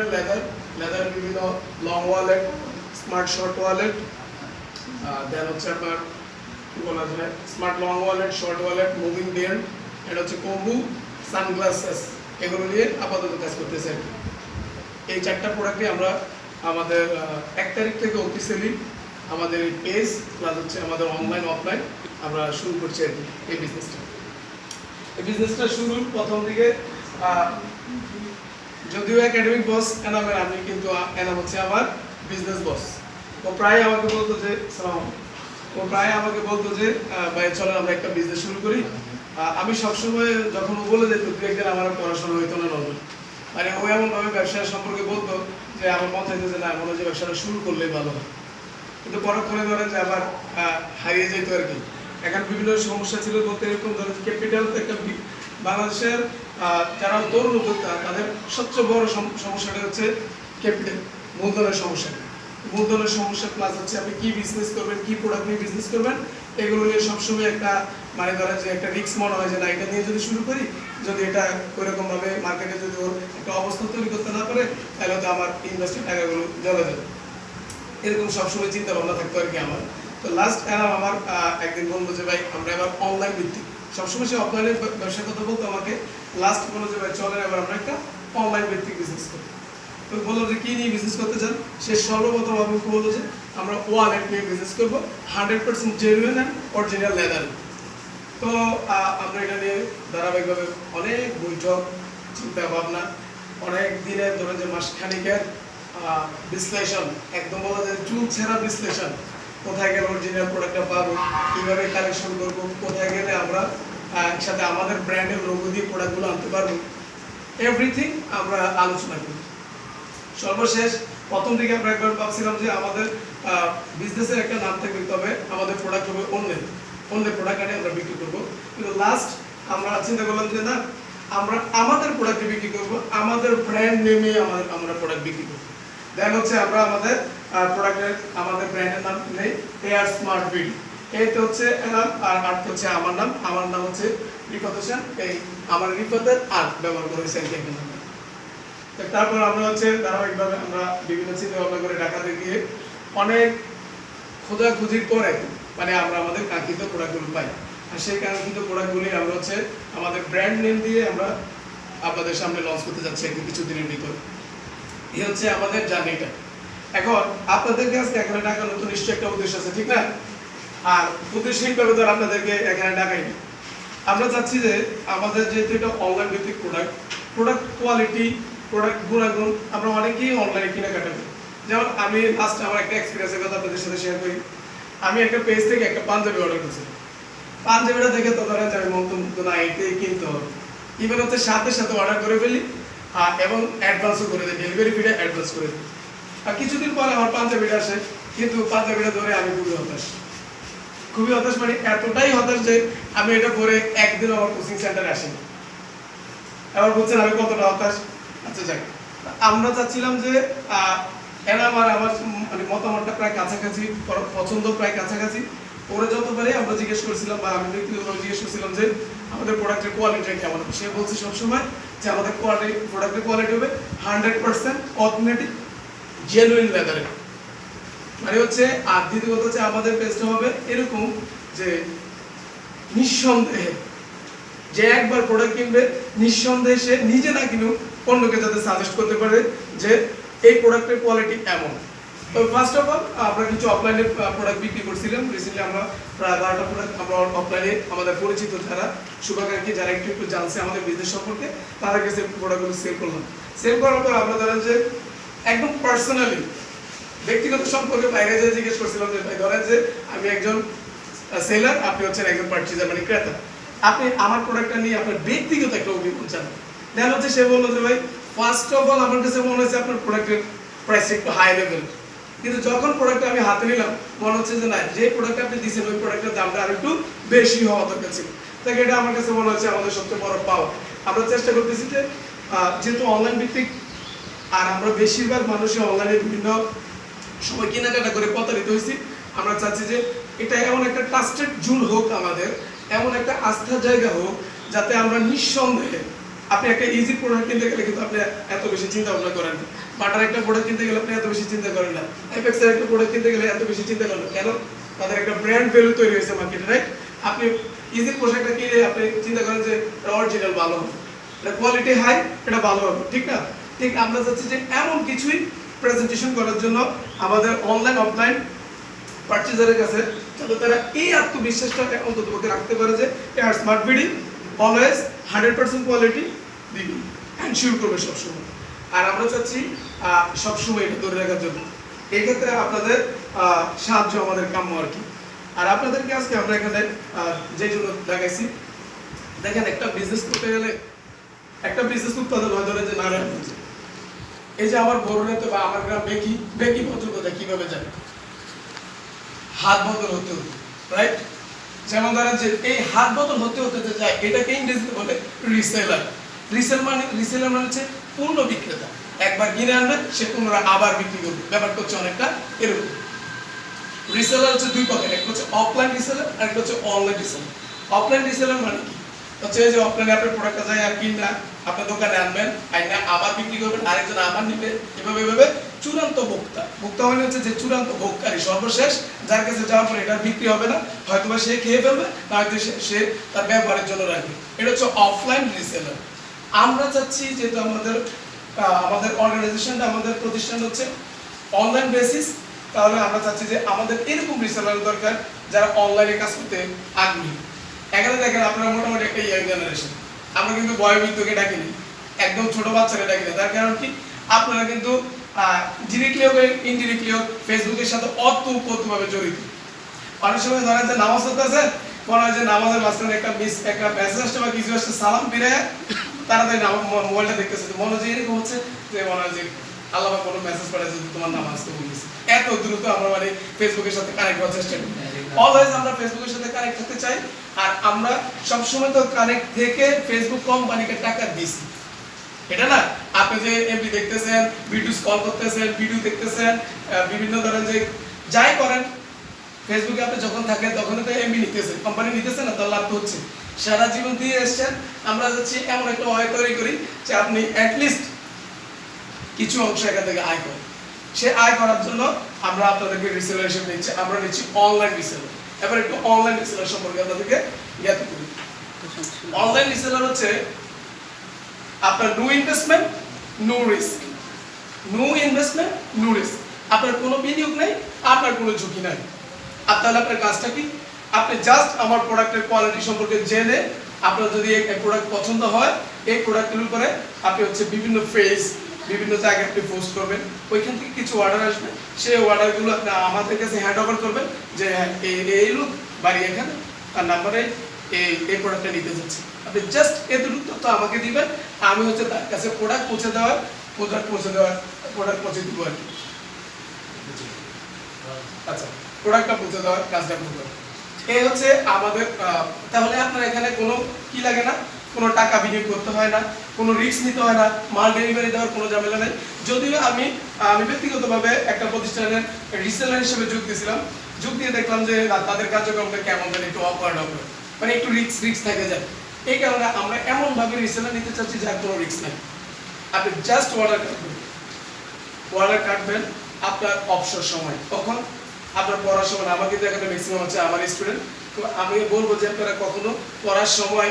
Genuine leather leather বিভিন্ন long wallet smart short wallet then হচ্ছে আপনার বলা যায় smart long wallet short wallet moving beard এটা হচ্ছে কম্বু সানগ্লাসেস এগুলো নিয়ে আপাতত কাজ করতেছে আর কি। এই চারটা প্রোডাক্টই আমরা আমাদের এক তারিখ থেকে অফিসিয়ালি আমাদের এই পেজ প্লাস হচ্ছে আমাদের অনলাইন অফলাইন আমরা শুরু করছি আর কি এই বিজনেসটা এই বিজনেসটা শুরু প্রথম দিকে যদিও একাডেমিক বস এনামের আমি কিন্তু এনাম হচ্ছে আমার বিজনেস বস ও প্রায় আমাকে বলতো যে, সালাম ও প্রায় আমাকে বলতো যে ভাই চলো আমরা একটা বিজনেস শুরু করি। আমি সবসময় যখন ও বলে যেত, দু একদিন আমার পড়াশোনা হইতো না নর্মাল মানে ও এমনভাবে ব্যবসা সম্পর্কে বলতো যে, আমার মন চাইতো যে না, মনে যে ব্যবসাটা শুরু করলেই ভালো হয়। কিন্তু পরক্ষণে ধরেন যে, আবার হারিয়ে যেত আর কি। এখন বিভিন্ন সমস্যা ছিল বলতে এরকম ধরেন ক্যাপিটাল তো একটা বাংলাদেশের যারা তরুণ উদ্যোক্তা, তাদের সবচেয়ে বড় সমস্যাটা হচ্ছে ক্যাপিটাল, মূলধনের সমস্যা। মূলধনের সমস্যা প্লাস হচ্ছে আপনি কি বিজনেস করবেন, কি প্রোডাক্ট নিয়ে বিজনেস করবেন, এগুলো নিয়ে সবসময় একটা মানে ধরেন যে একটা রিস্ক মনে হয় যে না, এটা নিয়ে যদি শুরু করি, যদি এটা ওইরকম ভাবে মার্কেটে যদি ওর একটা অবস্থা তৈরি করতে না পারে, তাহলে তো আমার ইনভেস্টের টাকাগুলো জ্বলে যাবে। এরকম সবসময় চিন্তা ভাবনা থাকতো আর কি আমার। তো লাস্ট এরাম আমার একদিন বলল যে ভাই, আমরা এবার অনলাইন ভিত্তিক সবসময় সে অফলাইনের ব্যবসার কথা বলতো আমাকে লাস্ট বলল যে, ভাই, চলেন, এবার আমরা একটা অনলাইন ভিত্তিক বিজনেস করি। তো বলল যে, কী নিয়ে বিজনেস করতে চান? সে সর্বপ্রথম আমাকে বলল যে, আমরা ওয়ালেট নিয়ে বিজনেস করব hundred percent genuine and original leather তো আমরা এটা নিয়ে ধারাবাহিকভাবে অনেক বৈঠক, চিন্তা ভাবনা, অনেক দিনের ধরে যে মাসখানিকের বিশ্লেষণ, একদম বলা যায় চুল ছেঁড়া বিশ্লেষণ কোথায় গেলে অরিজিনাল প্রোডাক্টটা পাবো, কীভাবে কালেকশন করব, কোথায় গেলে আমরা একসাথে আমাদের ব্র্যান্ডের লোগো দিয়ে প্রোডাক্টগুলো আনতে পারব। এভরিথিং আমরা আলোচনা করি। সর্বশেষ, প্রথম দিকে আমরা একবার ভাবছিলাম যে আমাদের বিজনেসের একটা নাম থাকবে, তবে আমাদের প্রোডাক্ট হবে অন্যের অন্যের প্রোডাক্ট আনে আমরা বিক্রি করব। কিন্তু লাস্ট আমরা চিন্তা করলাম যে না, আমরা আমাদের প্রোডাক্ট বিক্রি করব, আমাদের ব্র্যান্ড নেমে আমাদের, আমরা প্রোডাক্ট বিক্রি করব। দেন হচ্ছে আমরা আমাদের প্রোডাক্টের আমাদের ব্র্যান্ডের নাম নেই এয়ার স্মার্ট বিডি এইটা হচ্ছে এর নাম আর আর্ট হচ্ছে আমার নাম। আমার নাম হচ্ছে রিফাত হোসেন। এই আমার রিফাতের আর্ট ব্যবহার করে হয়েছে এখানে তো তারপর আমরা হচ্ছে ধারাবাহিকভাবে আমরা বিভিন্ন চিন্তা ভাবনা করে ঢাকাতে গিয়ে অনেক খোঁজাখুঁজির পরে মানে আমরা আমাদের কাঙ্ক্ষিত প্রোডাক্টগুলো পাই। আর সেই কাঙ্ক্ষিত প্রোডাক্টগুলি আমরা হচ্ছে আমাদের ব্র্যান্ড নেম দিয়ে আমরা আপনাদের সামনে লঞ্চ করতে যাচ্ছি একটু কিছুদিনের ভিতর। এই হচ্ছে আমাদের জার্নিটা এখন আপনাদের কাছে এখানে ডাকানোর নতুন নিশ্চয়ই একটা উদ্দেশ্য আছে, ঠিক না? আর উদ্দেশ্যহীনভাবে আর আপনাদেরকে এখানে ডাকাইনি আমরা চাচ্ছি যে আমাদের যেহেতু এটা অনলাইন ভিত্তিক প্রোডাক্ট প্রোডাক্ট কোয়ালিটি প্রোডাক্ট গুণাগুণ আমরা অনেকেই অনলাইনে কেনাকাটা করি। যেমন আমি লাস্ট আমার একটা এক্সপিরিয়েন্সের কথা আপনাদের সাথে শেয়ার করি। আমি একটা পেজ থেকে একটা পাঞ্জাবি অর্ডার করেছিলাম। পাঞ্জাবিটা দেখে তো ধরেন আমি মন্তব্য না এটাই কিনতে হবে। ইভেন হচ্ছে সাথে সাথে অর্ডার করে ফেলি এবং অ্যাডভান্সও করে দিই ডেলিভারি ফিটা অ্যাডভান্স করে দিই আর কিছুদিন পরে আমার পাঞ্জাবিটা আসে, কিন্তু পাঞ্জাবিটা ধরে আমি খুবই হতাশ। খুবই হতাশ মানে এতটাই হতাশ যে আমি এটা পরে একদিন আমার কোচিং সেন্টারে আসিনি। এবার বলছেন আমি কতটা হতাশ? আচ্ছা যাক। আমরা চাচ্ছিলাম যে আমার আমার মানে মতামতটা প্রায় কাছাকাছি পছন্দ প্রায় কাছাকাছি। ওরা যত পারে আমরা জিজ্ঞেস করছিলাম বা আমি ব্যক্তিগতভাবে জিজ্ঞেস করছিলাম যে আমাদের প্রোডাক্টের কোয়ালিটি কেমন সে বলছে সবসময় যে আমাদের কোয়ালিটি প্রোডাক্টের কোয়ালিটি হবে হান্ড্রেড পার্সেন্ট অথেন্টিক জেনুইন লেদারের মানে হচ্ছে, আর দ্বিতীয় কথা হচ্ছে, আমাদের পেজটা হবে এরকম যে নিঃসন্দেহে যে একবার প্রোডাক্ট কিনবে, নিঃসন্দেহে সে নিজে না কিনুক, অন্যকে যাতে সাজেস্ট করতে পারে যে এই প্রোডাক্টের কোয়ালিটি এমন। তো ফার্স্ট অফ অল আমরা কিছু অফলাইনে প্রোডাক্ট বিক্রি করছিলাম। রিসেন্টলি আমরা প্রায় বারোটা প্রোডাক্ট আমরা অফলাইনে আমাদের পরিচিত যারা শুভাকাঙ্ক্ষী যারা একটু একটু জানছে আমাদের বিজনেস সম্পর্কে, তাদের কাছে প্রোডাক্টগুলো সেল করলাম। সেল করার পর আমরা ধরেন যে একদম পার্সোনালি ব্যক্তিগত সম্পর্কে বাইরে যে জিজ্ঞেস করছিলাম যে, ভাই, ধরেন যে আমি একজন সেলার আপনি হচ্ছেন একজন পার্টিজার মানে ক্রেতা। আপনি আমার প্রোডাক্টটা নিয়ে আপনার ব্যক্তিগত একটা অভিজ্ঞতা জানান। দেন হচ্ছে সে বলল যে, ভাই ফার্স্ট অফ অল আমার কাছে মনে হচ্ছে আপনার প্রোডাক্টের প্রাইস একটু হাই লেভেল কিন্তু যখন প্রোডাক্টটা আমি হাতে নিলাম, মনে হচ্ছে যে, না, যে প্রোডাক্টটা আপনি দিয়েছেন, ওই প্রোডাক্টের দামটা আর একটু বেশি হওয়া দরকার ছিল। তাই এটা আমার কাছে মনে হচ্ছে আমাদের সবচেয়ে বড় পাওয়া। আমরা চেষ্টা করতেছি যে যেহেতু অনলাইন ভিত্তিক আর আমরা বেশিরভাগ মানুষই অনলাইনে বিভিন্ন সময় কেনাকাটা করে প্রতারিত হয়েছি। আমরা চাচ্ছি যে এটা এমন একটা ট্রাস্টেড জুন হোক আমাদের, এমন একটা আস্থার জায়গা হোক যাতে আমরা নিঃসন্দেহে আপনি একটা ইজি প্রোডাক্ট কিনতে গেলে কিন্তু আপনি এত বেশি চিন্তা ভাবনা করেন না। বাটার একটা প্রোডাক্ট কিনতে গেলে আপনি এত বেশি চিন্তা করেন না। এফএক্সের একটা প্রোডাক্ট কিনতে গেলে এত বেশি চিন্তা করেন কেন? তাদের একটা ব্র্যান্ড ভ্যালু তৈরি হয়েছে মার্কেটে রাইট আপনি ইজি পোশাকটা কিনে আপনি চিন্তা করেন যে অরিজিনাল ভালো হবে। এটা কোয়ালিটি হাই এটা ভালো হবে, ঠিক না? ঠিক আমরা চাচ্ছি যে এমন কিছুই প্রেজেন্টেশন করার জন্য আমাদের অনলাইন অফলাইন পার্চেজারের কাছে, যাতে তারা এই আত্মবিশ্বাসটা অন্তত রাখতে পারে যে air smart BD always hundred percent quality দিবি এনশিওর করবে সবসময়। আর আমরা চাচ্ছি সবসময় এটা ধরে রাখার জন্য। এই ক্ষেত্রে আপনাদের সাহায্য আমাদের কাম্য আর কি। আর আপনাদেরকে আজকে আমরা এখানে যে জন্য দেখাইছি, দেখেন একটা বিজনেস করতে গেলে, একটা বিজনেস উৎপাদন হয় ধরেন যে নারায়ণগঞ্জে। এই যে আমার বা আমার গ্রাম বেকি বেকি কীভাবে যায়? হাত বদল হতে হতে রাইট যেমন ধরেন যে এই হাত বদল হতে হতে যায়, এটাকে ইংরেজিতে বলে রিসেলার রিসেল মানে রিসেলার মানে হচ্ছে পূর্ণ বিক্রেতা। একবার কিনে আনবে, সে পুনরায় আবার বিক্রি করবে। ব্যাপারটা হচ্ছে অনেকটা এরকম। রিসেলার হচ্ছে দুই প্রকার হচ্ছে অফলাইন রিসেলার আর একটা হচ্ছে অনলাইন রিসেলার অফলাইন রিসেলার মানে কি? হচ্ছে যে অফলাইনে আপনি প্রোডাক্টটা যায় আর কিনা আপনার দোকানে আনবেন, আইনা আবার বিক্রি করবেন, আরেকজন আবার নিবে, এভাবে এভাবে চূড়ান্ত ভোক্তা। ভোক্তা মানে হচ্ছে যে চূড়ান্ত ভোগকারী সর্বশেষ যার কাছে যাওয়ার পরে এটা বিক্রি হবে না হয়তো বা সে খেয়ে ফেলবে না হয়তো সে- তার ব্যবহারের জন্য রাখবে। এটা হচ্ছে অফলাইন রিসেলার আমরা চাচ্ছি যেহেতু আমাদের আমাদের অর্গানাইজেশনটা আমাদের প্রতিষ্ঠান হচ্ছে অনলাইন বেসিস তাহলে আমরা চাচ্ছি যে আমাদের এরকম রিসেলার দরকার যারা অনলাইনে কাজ করতে আগ্রহী। এখানে দেখেন আপনারা মোটামুটি একটা ইয়াং জেনারেশন আমরা কিন্তু বয়োবৃদ্ধকে ডাকিনি একদম ছোট বাচ্চাকে ডাকিনি। তার কারণ কি? আপনারা কিন্তু ডিরেক্টলি হোক ইনডিরেক্টলি হোক ফেসবুকের সাথে অতপ্রতভাবে জড়িত। অনেক সময় ধরেন যে নামাজ পড়তেছেন মনে হয় যে নামাজের মাঝখানে একটা মিস একটা মেসেজ আসছে বা কিছু আসছে সালাম ফিরে তাড়াতাড়ি মোবাইলটা দেখতেছে। তো মনে হয় যে এরকম হচ্ছে যে মনে হয় যে আল্লাহ কোনো মেসেজ পাঠাচ্ছে যে তোমার নামাজ কবুল হয়েছে। এত দ্রুত আমরা মানে ফেসবুকের সাথে কানেক্ট হওয়ার চেষ্টা করি। অলওয়েজ আমরা ফেসবুকের সাথে কানেক্ট হতে চাই। আর আমরা সবসময় তো কানেক্ট থেকে ফেসবুক কোম্পানিকে টাকা দিছি এটা না? আপনি যে এমপি দেখতেছেন ভিডিও কল করতেছেন ভিডিও দেখতেছেন বিভিন্ন ধরনের যে যাই করেন ফেসবুকে আপনি যখন থাকেন তখন তো এমবি নিতেছেন। কোম্পানি নিতেছেন না, তার লাভ তো হচ্ছে। সারা জীবন দিয়ে এসছেন, আমরা যাচ্ছি এমন একটা ওয়ে তৈরি করি যে আপনি অ্যাটলিস্ট কিছু অংশ এখান থেকে আয় করেন। সে আয় করার জন্য আমরা আপনাদেরকে রিসেলার হিসেবে নিচ্ছি আমরা নিচ্ছি অনলাইন রিসেলার এবার একটু অনলাইন রিসেলার সম্পর্কে আপনাদেরকে জ্ঞাত করি। অনলাইন রিসেলার হচ্ছে আপনার no investment no risk no investment no risk আপনার কোনো বিনিয়োগ নেই, আপনার কোনো ঝুঁকি নাই। আর তাহলে আপনার কাজটা কি? আপনি জাস্ট আমার প্রোডাক্টের কোয়ালিটি সম্পর্কে জেনে আপনার যদি এই প্রোডাক্ট পছন্দ হয়, এই প্রোডাক্টের উপরে আপনি হচ্ছে বিভিন্ন ফেজ বিভিন্ন জায়গায় আপনি পোস্ট করবেন, ওইখান থেকে কিছু অর্ডার আসবে। সেই অর্ডারগুলো আপনি আমাদের কাছে হ্যান্ড ওভার করবেন যে এই লোক বাড়ি এখানে, তার নাম্বারে এই এই প্রোডাক্টটা নিতে যাচ্ছি। আপনি জাস্ট এতটুকু তথ্য আমাকে দিবেন, আমি হচ্ছে তার কাছে প্রোডাক্ট পৌঁছে দেওয়ার প্রোডাক্ট পৌঁছে দেওয়ার প্রোডাক্ট পৌঁছে দিব আর কি। আচ্ছা প্রোডাক্টটা পৌঁছে দেওয়ার কাজটা করব। এই হচ্ছে আমাদের তাহলে আপনার এখানে কোনো কি লাগে না? কোনো টাকা বিনিয়োগ করতে হয় না, কোনো রিস্ক নিতে হয় না, মাল ডেলিভারি দেওয়ার কোনো ঝামেলা নেই। যদিও আমি আমি ব্যক্তিগতভাবে একটা প্রতিষ্ঠানের রিসেলার হিসেবে যোগ দিয়েছিলাম। যোগ দিয়ে দেখলাম যে তাদের কার্যক্রমটা কেমন যেন একটু অকওয়ার্ড হবে মানে একটু রিস্ক রিস্ক থেকে যায়। এই কারণে আমরা এমনভাবে রিসেলার নিতে চাচ্ছি যার কোনো রিস্ক নেই। আপনি জাস্ট অর্ডার করবেন অর্ডার কাটবেন আপনার অবসর সময়। তখন আপনার পড়ার সময় আমার কিন্তু এখানে ম্যাক্সিমাম হচ্ছে আমার স্টুডেন্ট তো আমি বলব যে আপনারা কখনো পড়ার সময়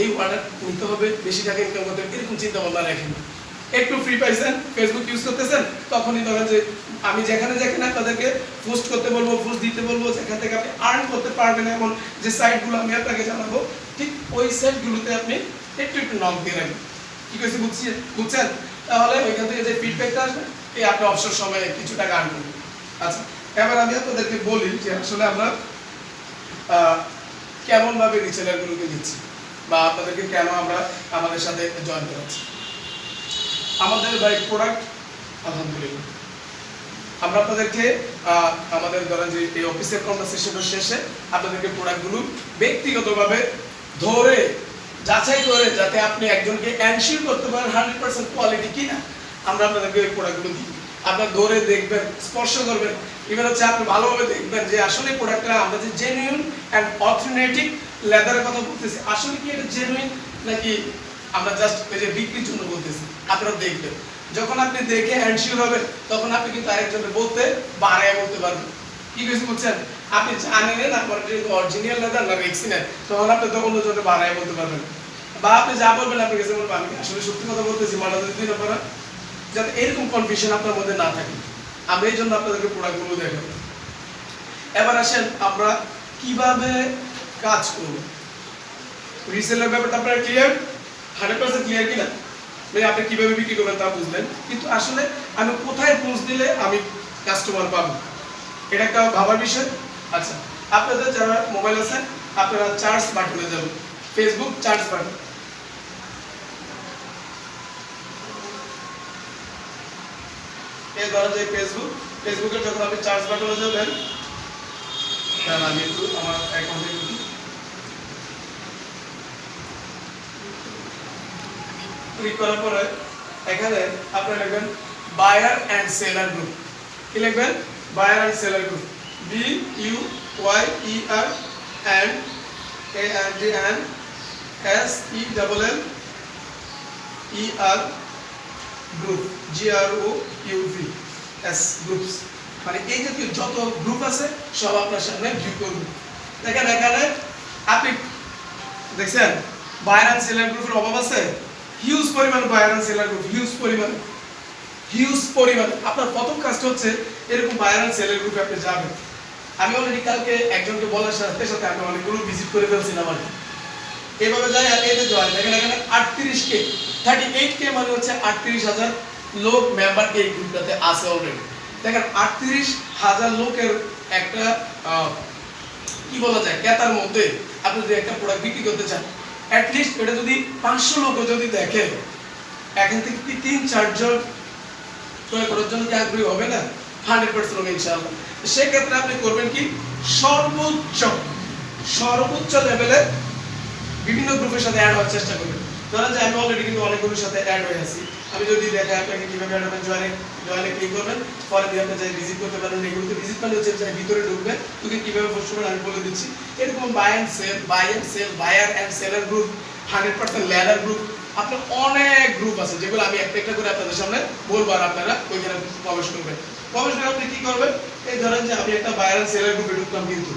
এই অর্ডার নিতে হবে, বেশি টাকা ইনকাম করতে হবে, এরকম চিন্তা ভাবনা রাখেন একটু ফ্রি পাইছেন ফেসবুক ইউজ করতেছেন, তখনই ধরেন যে আমি যেখানে যেখানে আপনাদেরকে পোস্ট করতে বলব পোস্ট দিতে বলব, যেখান থেকে আপনি আর্ন করতে পারবেন এমন যে সাইটগুলো আমি আপনাকে জানাব, ঠিক ওই সাইটগুলোতে আপনি একটু একটু নক দিয়ে রাখবেন। কি কইছি বুঝছেন বুঝছেন? তাহলে ওইখান থেকে যে ফিডব্যাকটা আসবে, এই আপনি অবসর সময়ে কিছু টাকা আর্ন করবেন। আচ্ছা এবার আমি আপনাদেরকে বলি যে আসলে আমরা কেমনভাবে রিসেলারগুলোকে দিচ্ছি। বা আপনাদেরকে কেন আমরা আমাদের সাথে জয়েন করাচ্ছি আমাদের বাইক প্রোডাক্ট আলহামদুলিল্লাহ। আমরা আপনাদেরকে আমাদের ধরেন যে এই অফিসের কনভারসেশনের শেষে আপনাদেরকে প্রোডাক্টগুলো ব্যক্তিগতভাবে ধরে, যাচাই করে যাতে আপনি একজনকে এনশিওর করতে পারেন হান্ড্রেড পার্সেন্ট কোয়ালিটি কিনা, আমরা আপনাদেরকে এই প্রোডাক্টগুলো দিই। আপনার ধরে দেখবেন, স্পর্শ করবেন। এবার হচ্ছে আপনি ভালোভাবে দেখবেন যে আসলে প্রোডাক্টটা আমরা যে জেনুইন অ্যান্ড অথেন্টিক লেদারের কথা বলতেছি, আসলে কি এটা জেনুইন নাকি আমরা জাস্ট ওই যে বিক্রির জন্য বলতেছি? আপনারা দেখবেন। যখন আপনি দেখে অ্যানসিওর হবেন, তখন আপনি কিন্তু আরেকজনের বলতে বাড়ায় বলতে পারবেন। কি কিছু বুঝছেন? আপনি জানেন আপনার অরিজিনাল লেদার না ভ্যাকসিনের তখন আপনি তখন অন্যজনের বাড়ায় বলতে পারবেন। বা আপনি যা বলবেন আপনি কাছে বলবেন আমি আসলে সত্যি কথা বলতেছি মালা যদি দিন যাতে এরকম কনফিউশন আপনার মধ্যে না থাকে। আমরা এই জন্য আপনাদেরকে প্রোডাক্টগুলো দেখাবো। এবার আসেন আমরা কীভাবে কাজ করব। রিসেলের ব্যাপারটা আপনারা ক্লিয়ার হান্ড্রেড পার্সেন্ট ক্লিয়ার কিনা? মানে আপনি কীভাবে বিক্রি করবেন তা বুঝলেন। কিন্তু আসলে আমি কোথায় পৌঁছ দিলে আমি কাস্টমার পাবো? এটা একটা ভাবার বিষয়। আচ্ছা আপনাদের যারা মোবাইল আছে আপনারা চার্জ বাটনে যাবেন। ফেসবুক চার্জ বাটন এই ধরেন যে ফেসবুক ফেসবুকে যখন আপনি চার্জ বাটনে যাবেন, তাহলে আমি একটু আমার অ্যাকাউন্টে ক্লিক করার পরে এখানে আপনারা লিখবেন বায়ার অ্যান্ড সেলার গ্রুপ কি লিখবেন? Buyer and seller group B U Y E R and A N D N S E double L E R group G R O U V S groups মানে এই জাতীয় যত group আছে, সব আপনার সামনে ভিউ করুন দেখেন এখানে আপনি দেখছেন বায়ার অ্যান্ড সেলার গ্রুপের অভাব আছে। হিউজ পরিমাণ buyer and seller group huge পরিমাণ। হিউজ পরিমাণ। আপনার প্রথম কাজটা হচ্ছে এরকম বায়ার অ্যান্ড সেলার গ্রুপে আপনি যাবেন। আমি অলরেডি কালকে একজনকে বলার সাথে সাথে আমি অনেকগুলো ভিজিট করে ফেলছিলাম আর কি। এভাবে যায় আর এতে জয়েন। দেখেন, এখানে আটত্রিশ কে থার্টি এইট কে মানে হচ্ছে আটত্রিশ হাজার লোক মেম্বার এই গ্রুপটাতে আছে অলরেডি দেখেন, আটত্রিশ হাজার লোকের একটা কি বলা যায়, ক্রেতার মধ্যে আপনি যদি একটা প্রোডাক্ট বিক্রি করতে চান অ্যাটলিস্ট এটা যদি পাঁচশো লোক যদি দেখে, এখান থেকে কি তিন, চারজন ক্রয় করার জন্য কি আগ্রহী হবে না? হান্ড্রেড পার্সেন্ট হবে ইনশাআল্লাহ। সেক্ষেত্রে আপনি করবেন কি, সর্বোচ্চ সর্বোচ্চ লেভেলে বিভিন্ন গ্রুপের সাথে অ্যাড হওয়ার চেষ্টা করবেন ধরেন যে আমি অলরেডি কিন্তু অনেকগুলোর সাথে অ্যাড হয়ে আছি। আমি যদি দেখে আপনাকে কীভাবে অ্যাড হবেন জয়েনে জয়েনে ক্লিক করবেন। পরে দিয়ে আপনি যাই ভিজিট করতে পারেন। এগুলোতে ভিজিট করলে হচ্ছে যাই ভিতরে ঢুকবে। তোকে কীভাবে পোস্ট করবেন আমি বলে দিচ্ছি। এরকম buy and sell buy and sell buyer and seller group hundred percent ladder group আপনার অনেক গ্রুপ আছে, যেগুলো আমি একটা একটা করে আপনাদের সামনে বলব আর আপনারা ওইখানে প্রবেশ করবেন। প্রবেশ করে আপনি কি করবেন? এই ধরেন যে আমি একটা বায়ার অ্যান্ড সেলার গ্রুপে ঢুকলাম কিন্তু।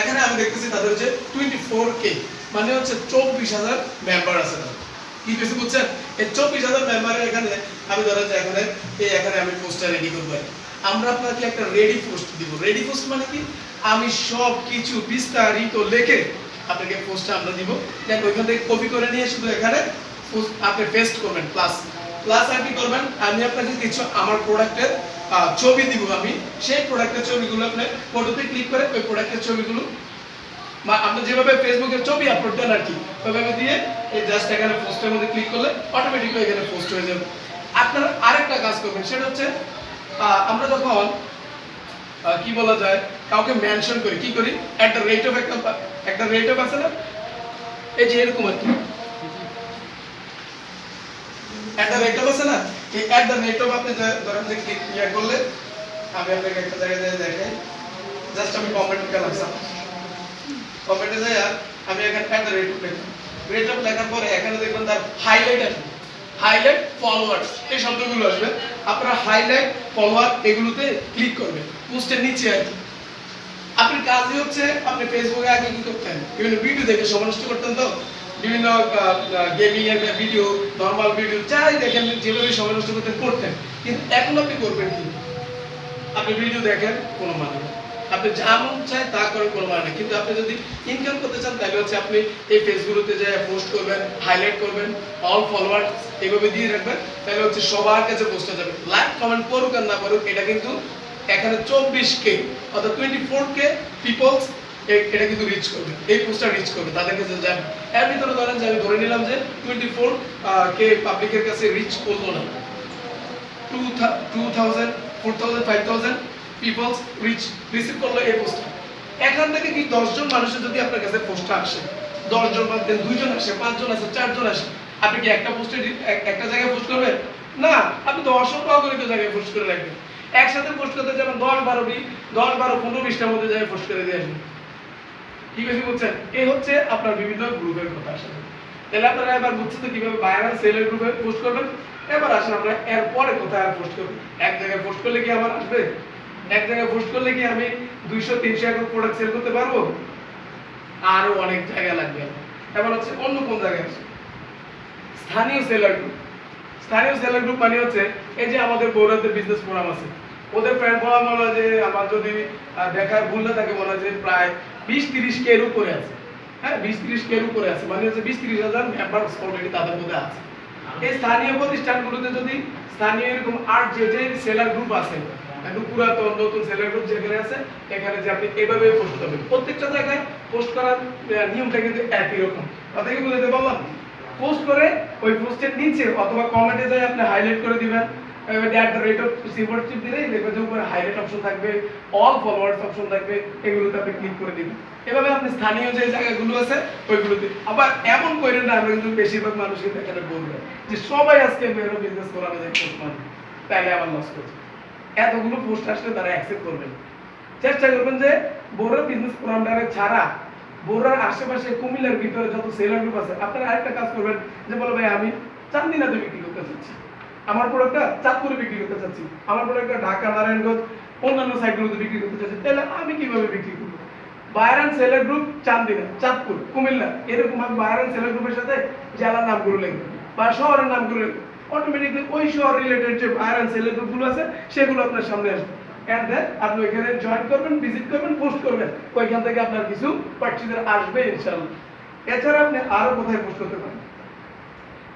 এখানে আমি দেখতেছি তাদের হচ্ছে টোয়েন্টি ফোর কে মানে হচ্ছে চব্বিশ হাজার মেম্বার আছে কি বেশি বুঝছেন? এই চব্বিশ হাজার মেম্বারের এখানে আমি ধরেন এখানে, এই এখানে আমি পোস্টটা রেডি করব। আমরা আপনাকে একটা রেডি পোস্ট দিব। রেডি পোস্ট মানে কি? আমি সব কিছু বিস্তারিত লিখে আপনাকে পোস্টটা আমরা দিব। দেন ওইখান থেকে কপি করে নিয়ে শুধু এখানে আপনি পেস্ট করবেন প্লাস প্লাস আর কি করবেন? আমি আপনাকে কিছু আমার প্রোডাক্টের ছবি দিব আমি। সেই প্রোডাক্টের ছবিগুলো আপনি ফটোতে ক্লিক করে ওই প্রোডাক্টের ছবিগুলো আপনি যেভাবে ফেসবুকে ছবি আপলোড দেন আর কি, ওইভাবে দিয়ে এই জাস্ট এখানে পোস্টের মধ্যে ক্লিক করলে অটোমেটিকলি এখানে পোস্ট হয়ে যাবে। আপনারা আরেকটা কাজ করবেন, সেটা হচ্ছে আমরা যখন কি বলা যায়, কাউকে মেনশন করি, কি করি? অ্যাট দ্য রেট অফ একটা একটা রেট অফ আছে না? এই যে এরকম আর কি। অ্যাট রেট অফ আছে না? এই অ্যাট দ্য রেট অফ আপনি ধরেন যে ক্লিক ইয়ে করলে আমি আপনাকে একটা জায়গায় দেখাই জাস্ট আমি কমেন্ট গেলাম কমেন্টে যাই আমি এখানে অ্যাট রেট লিখলাম রেট অফ লেখার পরে এখানে দেখবেন তার হাইলাইট আসবে হাইলাইট ফলোয়ার্স এই শব্দগুলো আসবে। আপনারা হাইলাইট ফলোয়ার এগুলোতে ক্লিক করবেন। পোস্টের নিচে আর আপনার কাজই হচ্ছে, আপনি ফেসবুকে আগে কি করতেন? বিভিন্ন ভিডিও দেখে নষ্ট করতেন তো? বিভিন্ন গেমিং এর ভিডিও নর্মাল ভিডিও যাই দেখেন, যেভাবে নষ্ট করতেন করতেন। কিন্তু এখন আপনি করবেন কি? আপনি ভিডিও দেখেন, কোনো মানে আপনি যা মন চায় তা করেন কোনো মানে কিন্তু আপনি যদি ইনকাম করতে চান, তাহলে হচ্ছে আপনি এই ফেসবুকে যে পোস্ট করবেন হাইলাইট করবেন অল ফলোয়ার এইভাবে দিয়ে রাখবেন, তাহলে হচ্ছে সবার কাছে পোস্ট হয়ে যাবে। লাইক কমেন্ট করুক আর না করুক, এটা কিন্তু এখানে চব্বিশ কে, অর্থাৎ টোয়েন্টি ফোর কে পিপলস এটা কিন্তু রিচ করবে, এই পোস্টটা রিচ করবে, তাদের কাছে যাবে। এর ভিতরে ধরেন যে আমি ধরে নিলাম যে টোয়েন্টি ফোর কে পাবলিকের কাছে রিচ করল না। Two two thousand four thousand five thousand peoples reach receive করল এই পোস্টটা এখান থেকে কি দশজন মানুষের যদি আপনার কাছে পোস্টটা আসে, দশজন বাদ দেন দুইজন আসে, পাঁচজন আসে, চারজন আসে, আপনি কি একটা পোস্টে একটা জায়গায় পোস্ট করবেন? না, আপনি তো অসংখ্য অগণিত জায়গায় পোস্ট করে রাখবেন। একসাথে পোস্ট করতে যাবেন দশ বারো বি দশ বারো পনেরো বিশটার মধ্যে জায়গায় পোস্ট করে দিয়ে আসবেন। ঠিক আছে বুঝছেন? এই হচ্ছে আপনার বিভিন্ন গ্রুপের কথা আসলে। তাহলে আপনারা এবার বুঝছেন তো কীভাবে ভাইরাল সেলের গ্রুপে পোস্ট করবেন? এবার আসেন আমরা এরপরে কোথায় আর পোস্ট করব? এক জায়গায় পোস্ট করলে কি আবার আসবে? এক জায়গায় পোস্ট করলে কি আমি দুইশো, তিনশো একক প্রোডাক্ট সেল করতে পারব? আরও অনেক জায়গা লাগবে। এবার হচ্ছে অন্য কোন জায়গায় আসে? স্থানীয় সেলার গ্রুপ স্থানীয় সেলার গ্রুপ মানে হচ্ছে এই যে আমাদের বৌরাদের বিজনেস ফোরাম আছে। ওদের ফ্রেন্ড ফোরাম হলো যে আমার যদি দেখার ভুল না থাকে হয় যে প্রায় বিশ, তিরিশ কে এর উপরে আছে। হ্যাঁ বিশ, তিরিশ কে এর উপরে আছে। মানে হচ্ছে বিশ, তিরিশ হাজার মেম্বার অলরেডি তাদের মধ্যে আছে। এই স্থানীয় প্রতিষ্ঠানগুলোতে যদি স্থানীয় এরকম আর যে যে সেলার গ্রুপ আছে একদম পুরাতন নতুন গ্রুপ যেখানে আছে, এখানে যে আপনি এভাবে পোস্ট করবেন। প্রত্যেকটা জায়গায় পোস্ট করার নিয়মটা কিন্তু একই রকম। কথা কি বলতে বললাম পোস্ট করে ওই পোস্টের নিচে অথবা কমেন্টে আপনি হাইলাইট করে দিবেন যে আছে আবার এমন বেশিরভাগ মানুষ কিন্তু এখানে বলবে যে সবাই আজকে বিজনেস করানো যায় পোস্ট মানে তাইলে আবার লস করছে। এতগুলো পোস্ট আসলে তারা অ্যাকসেপ্ট করবেন। চেষ্টা করবেন যে বোরার বিজনেস প্রোগ্রামটা ছাড়া বোরার আশেপাশে কুমিল্লার ভিতরে যত সেলার গ্রুপ আছে, আপনারা আরেকটা কাজ করবেন যে বলো ভাই, আমি চান্দিনাতে বিক্রি করতে চাচ্ছি। আমার প্রোডাক্টটা চাঁদপুরে বিক্রি করতে চাচ্ছি। আমার প্রোডাক্টটা ঢাকা, নারায়ণগঞ্জ, অন্যান্য সাইটগুলোতে বিক্রি করতে চাচ্ছি। তাহলে আমি কীভাবে বিক্রি করব? Buyer and seller group Chandina, Chandpur, Comilla. এরকম বায়ারান সেলার গ্রুপের সাথে জেলার নামগুলো লিখবে বা শহরের নামগুলো লিখবে অটোমেটিকলি ওই শহর রিলেটেড যে বায়ারান সেলার গ্রুপগুলো আছে, সেগুলো আপনার সামনে আসবে। এন্ড দেন আপনি ওইখানে জয়েন করবেন ভিজিট করবেন পোস্ট করবেন। ওইখান থেকে আপনার কিছু পার্টিসিপেন্ট আসবে ইনশাআল্লাহ। এছাড়া আপনি আরও কোথায় পোস্ট করতে পারেন?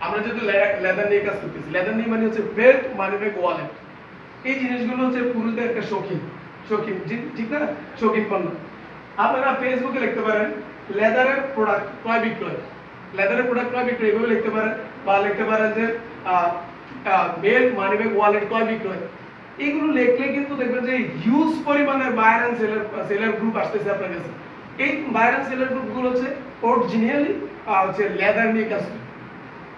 আমরা যেহেতু লেদার নিয়ে কাজ করতেছি লেদার নিয়ে মানে হচ্ছে বেল্ট মানে ব্যাগ ওয়ালেট এই জিনিসগুলো হচ্ছে পুরুষদের একটা শৌখিন শৌখিন ঠিক না? শৌখিন পণ্য। আপনারা ফেসবুকে লিখতে পারেন লেদারের প্রোডাক্ট ক্রয় বিক্রয়। লেদারের প্রোডাক্ট ক্রয় বিক্রয়, এভাবে লিখতে পারেন। বা লিখতে পারেন যে বেল্ট মানি ব্যাগ ওয়ালেট ক্রয় বিক্রয় এগুলো লিখলে কিন্তু দেখবেন যে হিউজ পরিমাণের buyer and seller seller group আসতেছে আপনার কাছে। এই বায়ার অ্যান্ড সেলার গ্রুপগুলো হচ্ছে অরিজিনালি হচ্ছে লেদার নিয়ে কাজ করে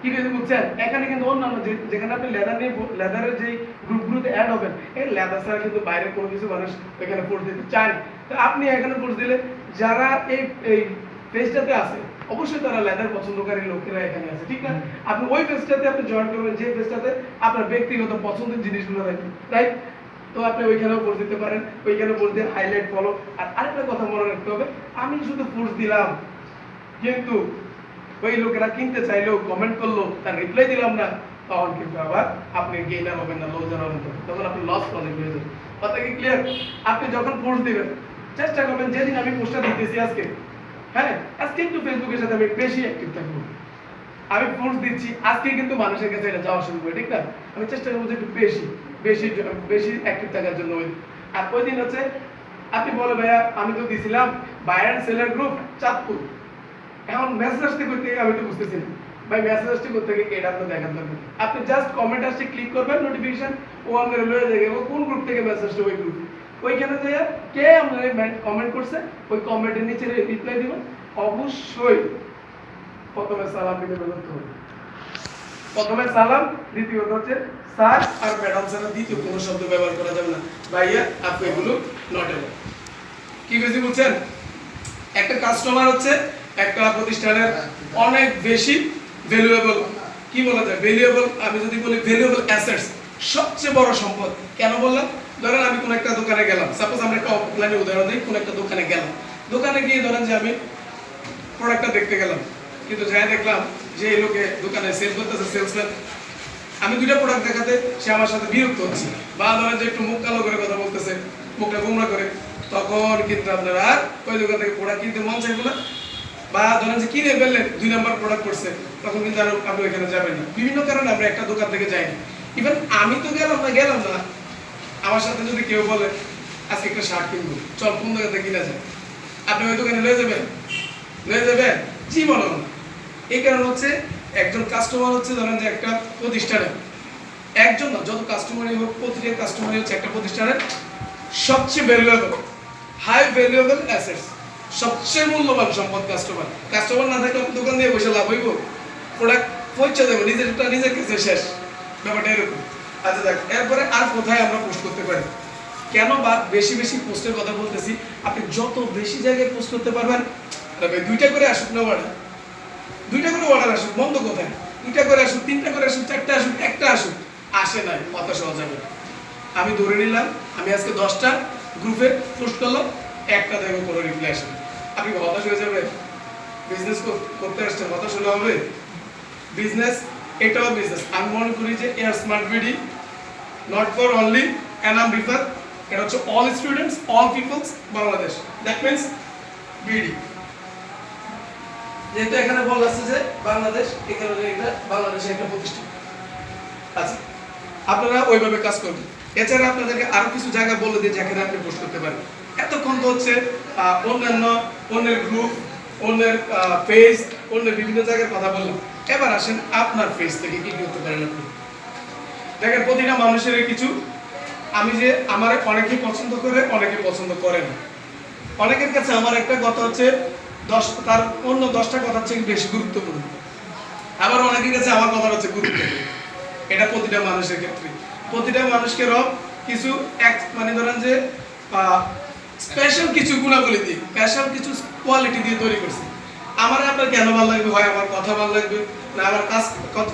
কি করে বুঝছেন? এখানে কিন্তু অন্যান্য যেখানে আপনি লেদার নিয়ে লেদারের যে গ্রুপগুলোতে অ্যাড হবেন, এই লেদার ছাড়া কিন্তু বাইরে কোনো কিছু মানুষ এখানে পোস্ট দিতে চায় তো আপনি এখানে পোস্ট দিলে যারা এই এই পেজটাতে আছে অবশ্যই তারা লেদার পছন্দকারী লোকেরা এখানে আছে, ঠিক না? আপনি ওই পেজটাতে আপনি জয়েন করবেন, যে পেজটাতে আপনার ব্যক্তিগত পছন্দের জিনিসগুলো থাকবে রাইট তো আপনি ওইখানেও পোস্ট দিতে পারেন ওইখানে পোস্ট দিয়ে হাইলাইট ফলো আর আরেকটা কথা মনে রাখতে হবে, আমি শুধু পোস্ট দিলাম, কিন্তু ওই লোকেরা কিনতে চাইলেও কমেন্ট করল, তার রিপ্লাই দিলাম না, তখন কিন্তু আবার আপনি গেইনার হবেন না লুজার হবেন। তখন আপনি লস প্রজেক্ট হয়ে যাবে কথা কি ক্লিয়ার আপনি যখন পোস্ট দিবেন, চেষ্টা করবেন, যেদিন আমি পোস্টটা দিতেছি আজকে হ্যাঁ আজকে একটু ফেসবুকের সাথে আমি বেশি অ্যাক্টিভ থাকব। আমি পোস্ট দিচ্ছি, আজকে কিন্তু মানুষের কাছে এটা যাওয়া শুরু করে, ঠিক না? আমি চেষ্টা করব যে একটু বেশি বেশি বেশি অ্যাক্টিভ থাকার জন্য। ওই আর ওই দিন হচ্ছে, আপনি বলে ভাইয়া, আমি তো দিছিলাম বায়ার সেলার গ্রুপ চাঁদপুর। এখন মেসেজ আসতে করতে আমি তো বুঝতেছি না। ভাই মেসেজ আসতে করতে গিয়ে এটা আপনার দেখার দরকার। আপনি জাস্ট কমেন্ট আসতে ক্লিক করবেন নোটিফিকেশন ও আমাদের লয়ে যাবে কোন গ্রুপ থেকে মেসেজ আসছে ওই গ্রুপে ওইখানে যে কে আমাদের কমেন্ট করছে, ওই কমেন্টের নিচে রিপ্লাই দিবেন অবশ্যই প্রথমে সালাম দিতে বলতে হবে। প্রথমে সালাম দ্বিতীয়ত হচ্ছে, স্যার, আর ম্যাডাম ছাড়া দ্বিতীয় কোনো শব্দ ব্যবহার করা যাবে না। ভাইয়া, আপনি এগুলো নট কি বেশি বুঝছেন একটা কাস্টমার হচ্ছে একটা প্রতিষ্ঠানের অনেক বেশি ভ্যালুয়েবল কি বলা যায়? ভ্যালুয়েবল আমি যদি বলি ভ্যালুয়েবল অ্যাসেটস সবচেয়ে বড় সম্পদ। কেন বললাম? ধরেন আমি কোন একটা দোকানে গেলাম। সাপোজ আমরা একটা অফলাইনে উদাহরণ দিই, কোন একটা দোকানে গেলাম। দোকানে গিয়ে ধরেন যে আমি প্রোডাক্টটা দেখতে গেলাম। কিন্তু যাই দেখলাম যে এই লোকে দোকানে সেল করতেছে সেলসম্যান আমি দুইটা প্রোডাক্ট দেখাতে সে আমার সাথে বিরক্ত হচ্ছে। বা ধরেন যে একটু মুখ কালো করে কথা বলতেছে, মুখটা গোমরা করে। তখন কিন্তু আপনার আর ওই দোকান থেকে প্রোডাক্ট কিনতে মন চাইবে না। বা ধরেন যে কিনে ফেললেন, দুই নাম্বার প্রোডাক্ট করছে, তখন কিন্তু আর আপনি ওইখানে যাবেন না। বিভিন্ন কারণে আমরা একটা দোকান থেকে যাই ইভেন আমি তো গেলাম না গেলাম না। আমার সাথে যদি কেউ বলে, আজকে একটা শার্ট কিনবো, চল কোন দোকান কিনা যায় আপনি ওই দোকানে লয়ে যাবেন। লয়ে যাবেন? জীবনও না এই কারণ হচ্ছে, একজন কাস্টমার হচ্ছে ধরেন যে একটা প্রতিষ্ঠানে একজন না, যত কাস্টমারই হোক, প্রতিটা কাস্টমারই হচ্ছে একটা প্রতিষ্ঠানের সবচেয়ে ভ্যালুয়েবল হাই ভ্যালুয়েবল অ্যাসেটস সবচেয়ে মূল্যবান সম্পদ কাস্টমার কাস্টমার না থাকলে দোকান দিয়ে বসে লাভ হইব। প্রোডাক্ট পৌঁছে দেবো, নিজেরটা, নিজের কাছে শেষ। ব্যাপারটা এরকম। আচ্ছা দেখ, এরপরে আর কোথায় আমরা পোস্ট করতে পারি? কেন বা বেশি বেশি পোস্টের কথা বলতেছি? আপনি যত বেশি জায়গায় পোস্ট করতে পারবেন তবে দুইটা করে আসুক না অর্ডার দুইটা করে অর্ডার আসুক বন্ধ কোথায়? দুইটা করে আসুক, তিনটা করে আসুক, চারটা আসুক, একটা আসুক, আসে নাই হওয়া যাবে না। আমি ধরে নিলাম, আমি আজকে দশটা গ্রুপে পোস্ট করলাম, একটা দেখো কোনো রিপ্লাই আসে। আপনি হতাশ হয়ে যাবে বিজনেস করতে আসছেন, হতাশ হলে হবে? বিজনেস এটাও বিজনেস আমি মনে করি যে air smart BD not for only Anam refer এটা হচ্ছে all students all peoples Bangladesh that means BD যেহেতু এখানে বলা আছে যে বাংলাদেশ এখানে এটা বাংলাদেশে একটা প্রতিষ্ঠান। আচ্ছা আপনারা ওইভাবে কাজ করবেন এছাড়া আপনাদেরকে আরও কিছু জায়গা বলে দিই যেখানে আপনি পোস্ট করতে পারেন। এতক্ষণ তো হচ্ছে অন্যান্য অন্যের গ্রুপ অন্যের পেজ অন্যের বিভিন্ন জায়গায় কথা বললাম। এবার আসেন আপনার পেজ থেকে কি করতে পারেন আপনি? দেখেন, প্রতিটা মানুষের কিছু। আমি যে আমার অনেকে পছন্দ করে অনেকে পছন্দ করে না। অনেকের কাছে আমার একটা কথা হচ্ছে, দশ, তার অন্য দশটা কথা হচ্ছে বেশি গুরুত্বপূর্ণ। আবার অনেকের কাছে আমার কথা হচ্ছে গুরুত্বপূর্ণ। এটা প্রতিটা মানুষের ক্ষেত্রে। প্রতিটা মানুষকে রব কিছু এক মানে ধরেন যে স্পেশাল কিছু গুণাবলী দিয়ে স্পেশাল কিছু কোয়ালিটি দিয়ে তৈরি করছে। আমার আপনার কেন ভালো লাগবে? হয় আমার কথা ভালো লাগবে? না আমার কাজ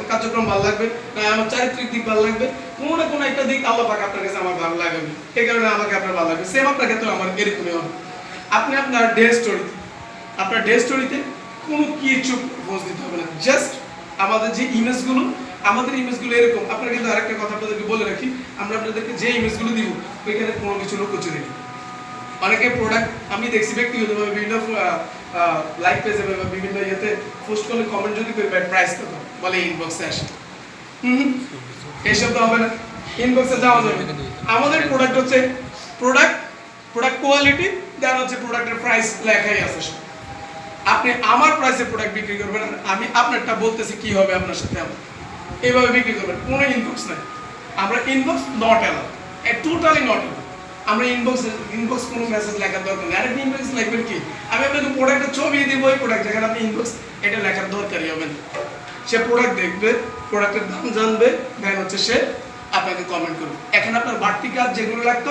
কার্যক্রম ভালো লাগবে? না আমার চারিত্রিক দিক ভালো লাগবে? কোনো না কোনো একটা দিক আল্লাহ পাক আপনার কাছে আমার ভালো লাগবে। এই কারণে আমাকে আপনার ভালো লাগবে। সেম আপনার ক্ষেত্রে আমার এরকমই হবে। আপনি আপনার ডে স্টোরি আপনার ডে স্টোরিতে কোনো কিছু পোস্ট দিতে হবে না। জাস্ট আমাদের যে ইমেজগুলো আমাদের ইমেজগুলো এরকম। আপনার কিন্তু আরেকটা কথা আপনাদেরকে বলে রাখি। আমরা আপনাদেরকে যে ইমেজগুলো দিব, ওইখানে কোনো কিছু লুকোচুরি নেই অনেকে প্রোডাক্ট আমি দেখছি ব্যক্তিগতভাবে বিভিন্ন লাইভ পেজে বা বিভিন্ন ইয়েতে পোস্ট করলে কমেন্ট যদি করি প্রাইস কত? বলে ইনবক্সে আসে। এইসব তো হবে না। ইনবক্সে যাওয়া যাবে। আমাদের প্রোডাক্ট হচ্ছে প্রোডাক্ট প্রোডাক্ট কোয়ালিটি দেন হচ্ছে প্রোডাক্টের প্রাইস লেখাই আছে আপনি আমার প্রাইসে প্রোডাক্ট বিক্রি করবেন আমি আপনারটা বলতেছি কি হবে আপনার সাথে আমার। এইভাবে বিক্রি করবেন। কোনো ইনবক্স নাই। আমরা inbox not allow totally not allow আমরা ইনবক্স ইনবক্স কোনো মেসেজ লেখার দরকার নেই। আরেকটা ইনবক্স লিখবেন কি? আমি আপনাকে প্রোডাক্টের ছবি দিব, ওই প্রোডাক্ট যেখানে আপনি ইনবক্স এটা লেখার দরকারই হবে না। সে প্রোডাক্ট দেখবে প্রোডাক্টের দাম জানবে দেন হচ্ছে সে আপনাকে কমেন্ট করবে। এখন আপনার বাড়তি কাজ যেগুলো লাগতো